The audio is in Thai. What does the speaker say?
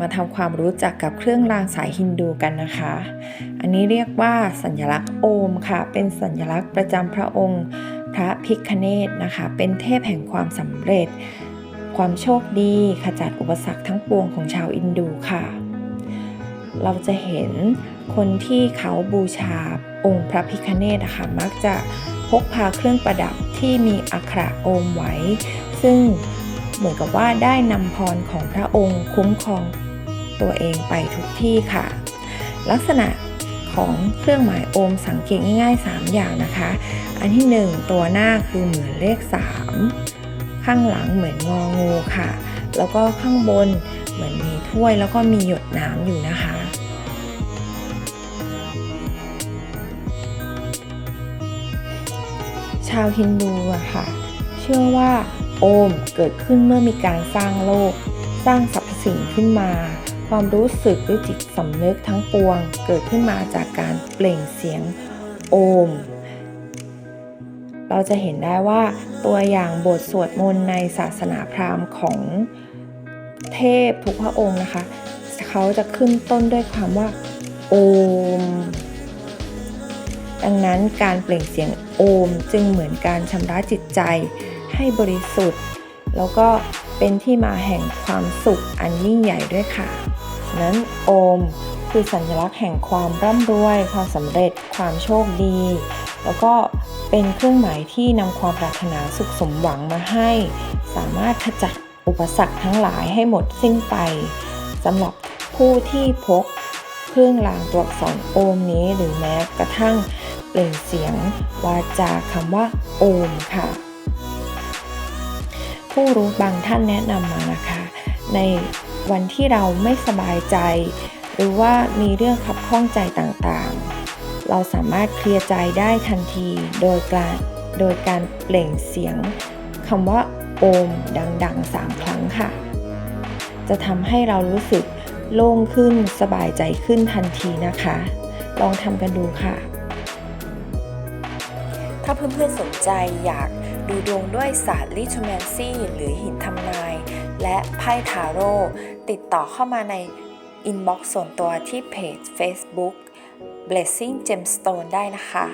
มาทำความรู้จักกับเครื่องรางสายฮินดูกันนะคะ อันนี้เรียกว่าสัญลักษณ์โอมค่ะ เป็นสัญลักษณ์ประจำพระองค์ พระพิคเนตนะคะ เป็นเทพแห่งความสำเร็จ ความโชคดีขจัดอุปสรรคทั้งปวงของชาวอินดูค่ะ เราจะเห็นคนที่เขาบูชาองค์พระพิคเนตนะคะมักจะพกพาเครื่องประดับที่มีอักระโอมไว้ ซึ่งเหมือนกับว่าได้นำพรของพระองค์คุ้มครอง ตัวเองไปทุกที่ค่ะ ลักษณะของเครื่องหมายโอมสังเกตง่าย ๆ 3 อย่างนะคะ อันที่ 1 ตัวหน้าคือเหมือนเลข 3 ข้างหลังเหมือนงองูค่ะ แล้วก็ข้างบนเหมือนมีถ้วยแล้วก็มีหยดน้ำอยู่นะคะชาวฮินดูอะค่ะ เชื่อว่าโอมเกิดขึ้นเมื่อมีการสร้างโลก สร้างสรรพสิ่งขึ้นมา ความรู้สึกหรือจิตสำนึกทั้งปวง เกิดขึ้นมาจากการเปล่งเสียงโอม เราจะเห็นได้ว่าตัวอย่างบทสวดมนต์ในศาสนาพราหมณ์ของเทพทุกพระองค์นะคะ เขาจะขึ้นต้นด้วยความว่าโอม ดังนั้นการเปล่งเสียงโอมจึงเหมือนการชำระจิตใจให้บริสุทธิ์ แล้วก็เป็นที่มาแห่งความสุขอันยิ่งใหญ่ด้วยค่ะฉะ นั้นโอมคือสัญลักษณ์แห่งความร่ำรวย ความสำเร็จ ความโชคดี แล้วก็เป็นเครื่องหมายที่นำความปรารถนาสุขสมหวังมาให้ สามารถขจัดอุปสรรคทั้งหลายให้หมดสิ้นไปสำหรับผู้ที่พกเครื่องรางตัวอักษรโอมนี้หรือแม้กระทั่งเปล่งเสียงวาจาคำว่าโอมค่ะ ผู้รู้บางท่านแนะนำมานะคะ ใน วันที่เราไม่สบายใจ หรือว่ามีเรื่องขับข้องใจต่างๆ เราสามารถเคลียร์ใจได้ทันทีโดยการโดยการเปล่งเสียงคำว่าโอมดังๆ 3 ครั้งค่ะ จะทำให้เรารู้สึกโล่งขึ้นสบายใจขึ้นทันทีนะคะ ลองทำกันดูค่ะ ถ้าเพื่อนๆสนใจอยากดูดวงด้วยศาสตร์ลิทูแมนซี่หรือหินทำนาย และไพ่ทาโร่ติดต่อเข้ามาในอินบ็อกซ์ส่วนตัวที่เพจ Facebook Blessing Gemstone ได้นะคะ